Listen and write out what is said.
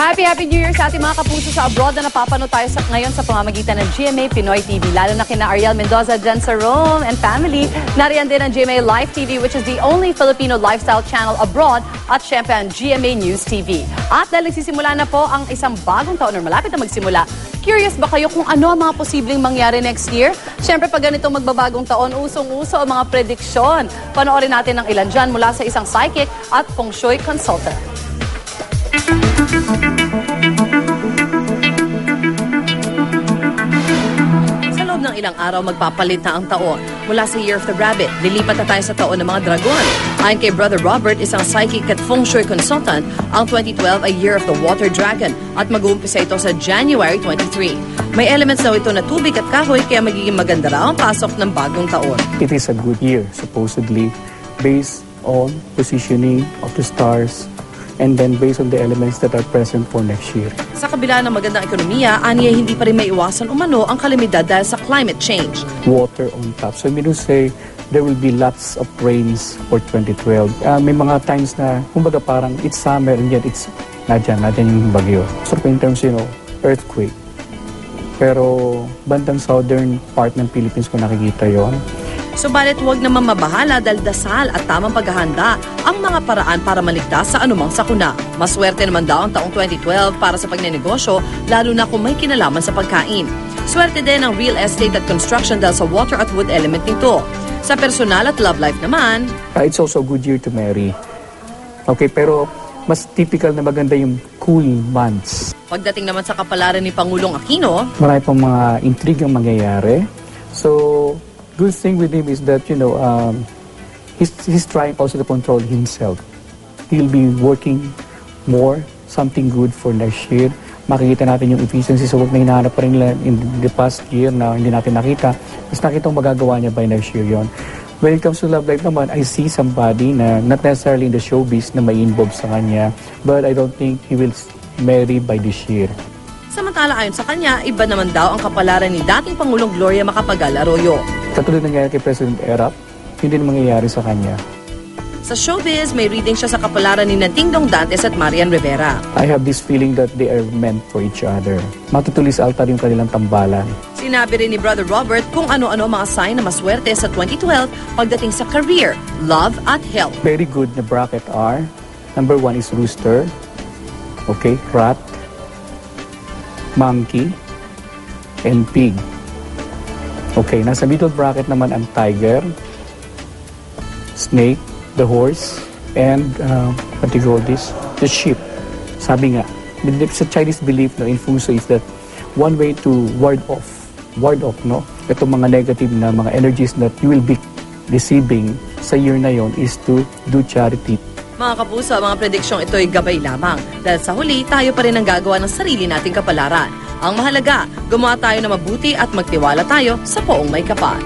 Happy, Happy New Year sa ating mga kapuso sa abroad na napapanood tayo sa, ngayon sa pamamagitan ng GMA Pinoy TV. Lalo na kina Ariel Mendoza dyan sa Rome and family. Nariyan din ang GMA Live TV which is the only Filipino lifestyle channel abroad at syempre ang GMA News TV. At dahil nagsisimula na po ang isang bagong taon or malapit na magsimula, Curious ba kayo kung ano ang mga posibleng mangyari next year? Siyempre, pag ganitong magbabagong taon, usong-uso ang mga prediksyon. Panoorin natin ang ilan dyan mula sa isang psychic at feng shui consultant. Ilang araw, magpapalit na ang taon. Mula sa Year of the Rabbit, lilipat na tayo sa taon ng mga dragon. Ayon kay Brother Robert, isang psychic at feng shui consultant, ang 2012 ay Year of the Water Dragon at mag-uumpisa ito sa January 23. May elements daw ito na tubig at kahoy kaya magiging maganda raw ang pasok ng bagong taon. It is a good year, supposedly, based on positioning of the stars and then based on the elements that are present for next year. Sa kabila ng magandang ekonomiya, aniya hindi pa rin may iwasan umano ang kalamidad dahil sa climate change. Water on top. So, mean to say, there will be lots of rains for 2012. Uh, may mga times na, kumbaga parang it's summer and yet it's nadyan, nadyan yung bagyo. So, in terms, you know, earthquake. Pero bandang southern part ng Philippines ko nakikita yon. Subalit huwag naman mabahala dahil dasal at tamang paghahanda ang mga paraan para maligtas sa anumang sakuna. Maswerte naman daw ang taong 2012 para sa pagnenegosyo, lalo na kung may kinalaman sa pagkain. Swerte din ang real estate at construction dahil sa water at wood element nito. Sa personal at love life naman, Uh, it's also a good year to marry. Okay, pero mas typical na maganda yung cool months. pagdating naman sa kapalaran ni Pangulong Aquino, Marami pang mga intrigue ang mangyayari. So, good thing with him is that, you know, um, he's, he's trying also to control himself. He'll be working more, something good for next year. Makikita natin yung efficiency. So, huwag na hinahanap pa rin nila in the past year na hindi natin nakita. Mas nakita kong magagawa niya by next year yon. When it comes to love life naman, I see somebody na not necessarily in the showbiz na may involved sa kanya. But I don't think he will marry by this year. samantala ayon sa kanya, iba naman daw ang kapalaran ni dating Pangulong Gloria Macapagal Arroyo. Katulad ng nangyari kay President Erap, hindi na mangyayari sa kanya. Sa showbiz, may reading siya sa kapalaran ni Natingdong Dantes at Marian Rivera. I have this feeling that they are meant for each other. Matutulis altar yung kanilang tambalan. Sinabi rin ni Brother Robert kung ano-ano mga sign na maswerte sa 2012 pagdating sa career, love at health. Very good na bracket are, number one is rooster, okay, rat, monkey, and pig. Okay, nasa middle bracket naman ang tiger, snake, the horse, and uh, what do you call this? The sheep. Sabi nga, sa Chinese belief no, in Feng Shui is that one way to ward off, ward off, no? Itong mga negative na mga energies that you will be receiving sa year na yon is to do charity. Mga kapuso, mga prediksyong ito ay gabay lamang dahil sa huli, tayo pa rin ang gagawa ng sarili nating kapalaran. Ang mahalaga, gumawa tayo na mabuti at magtiwala tayo sa poong may kapal.